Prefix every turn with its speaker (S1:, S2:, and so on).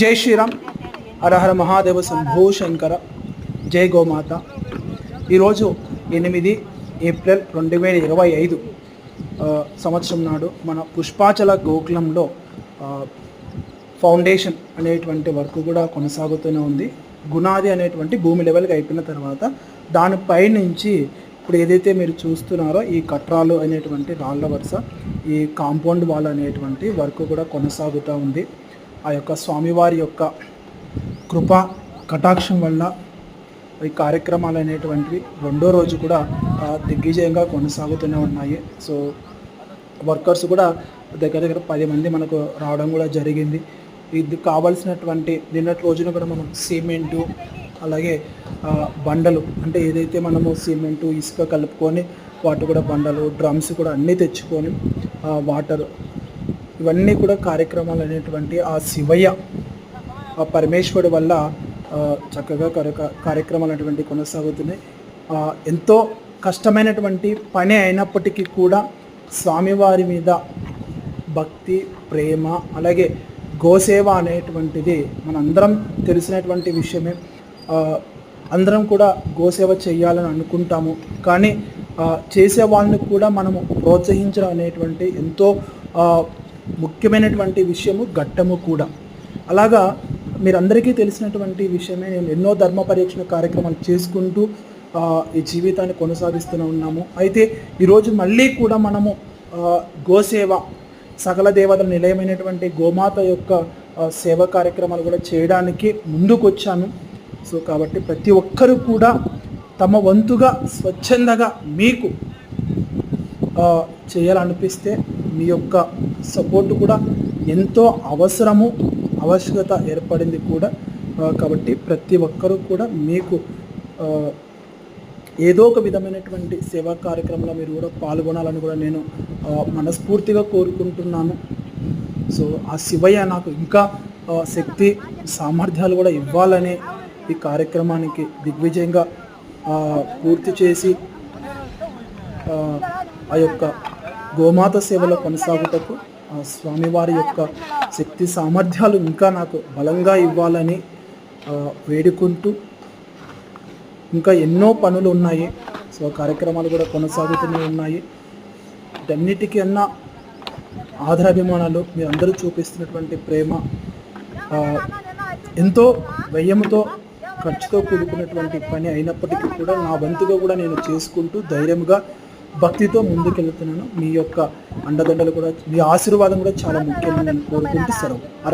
S1: జై శ్రీరామ్. హరహర మహాదేవ శంభో శంకర. జై గోమాత. ఈరోజు ఎనిమిది ఏప్రిల్ రెండు వేల ఇరవై ఐదు సంవత్సరం నాడు మన పుష్పాచల గోకులంలో ఫౌండేషన్ అనేటువంటి వర్క్ కూడా కొనసాగుతూనే ఉంది. గుణాది అనేటువంటి భూమి లెవెల్కి అయిపోయిన తర్వాత దానిపై నుంచి ఇప్పుడు ఏదైతే మీరు చూస్తున్నారో ఈ కట్రాలు అనేటువంటి రాళ్ళ వరుస ఈ కాంపౌండ్ వాల్ అనేటువంటి వర్క్ కూడా కొనసాగుతూ ఉంది. ఆ యొక్క స్వామివారి యొక్క కృప కటాక్షం వల్ల ఈ కార్యక్రమాలు అనేటువంటివి రెండో రోజు కూడా దిగ్విజయంగా కొనసాగుతూనే ఉన్నాయి. సో వర్కర్స్ కూడా దగ్గర దగ్గర పది మంది మనకు రావడం కూడా జరిగింది. ఇది కావాల్సినటువంటి నిన్నటి రోజున కూడా మనం సిమెంటు అలాగే బండలు అంటే ఏదైతే మనము సిమెంటు ఇసుక కలుపుకొని వాటి కూడా బండలు డ్రమ్స్ కూడా అన్నీ తెచ్చుకొని వాటర్ ఇవన్నీ కూడా కార్యక్రమాలు అనేటువంటి ఆ శివయ్య ఆ పరమేశ్వరుడు వల్ల చక్కగా కార్యక్రమాలు అనేటువంటి కొనసాగుతున్నాయి. ఎంతో కష్టమైనటువంటి పని అయినప్పటికీ కూడా స్వామివారి మీద భక్తి ప్రేమ అలాగే గోసేవ అనేటువంటిది మనందరం తెలిసినటువంటి విషయమే. అందరం కూడా గోసేవ చేయాలని అనుకుంటాము. కానీ చేసే వాళ్ళని కూడా మనము ప్రోత్సహించడం అనేటువంటి ఎంతో ముఖ్యమైనటువంటి విషయము ఘట్టము కూడా. అలాగా మీరందరికీ తెలిసినటువంటి విషయమే నేను ఎన్నో ధర్మ పరీక్షణ కార్యక్రమాలు చేసుకుంటూ ఈ జీవితాన్ని కొనసాగిస్తూనే ఉన్నాము. అయితే ఈరోజు మళ్ళీ కూడా మనము గోసేవ సకల దేవతల నిలయమైనటువంటి గోమాత యొక్క సేవ కార్యక్రమాలు కూడా చేయడానికి ముందుకు వచ్చాను సో కాబట్టి ప్రతి ఒక్కరూ కూడా తమ వంతుగా స్వచ్ఛందగా మీకు చేయాలనిపిస్తే మీ యొక్క సపోర్ట్ కూడా ఎంతో అవసరము ఆవశ్యకత ఏర్పడింది కూడా. కాబట్టి ప్రతి ఒక్కరూ కూడా మీకు ఏదో ఒక విధమైనటువంటి సేవా కార్యక్రమంలో మీరు కూడా పాల్గొనాలని కూడా నేను మనస్ఫూర్తిగా కోరుకుంటున్నాను. సో ఆ శివయ్య నాకు ఇంకా శక్తి సామర్థ్యాలు కూడా ఇవ్వాలని ఈ కార్యక్రమానికి దిగ్విజయంగా పూర్తి చేసి ఆ యొక్క గోమాత సేవలో కొనసాగుటకు ఆ స్వామివారి యొక్క శక్తి సామర్థ్యాలు ఇంకా నాకు బలంగా ఇవ్వాలని వేడుకుంటూ ఇంకా ఎన్నో పనులు ఉన్నాయి. సో కార్యక్రమాలు కూడా కొనసాగుతూనే ఉన్నాయి. వీటన్నిటికీ అన్న ఆదరాభిమానాలు మీరందరూ అందరూ చూపిస్తున్నటువంటి ప్రేమ ఎంతో వ్యయంతో ఖర్చుతో కూడుకున్నటువంటి పని అయినప్పటికీ కూడా నా వంతుగా కూడా నేను చేసుకుంటూ ధైర్యంగా భక్తితో ముందుకెళ్తున్నాను. మీ యొక్క అండదండలు కూడా మీ ఆశీర్వాదం కూడా చాలా ముఖ్యమని నేను కోరుకుంటూ సెలవు.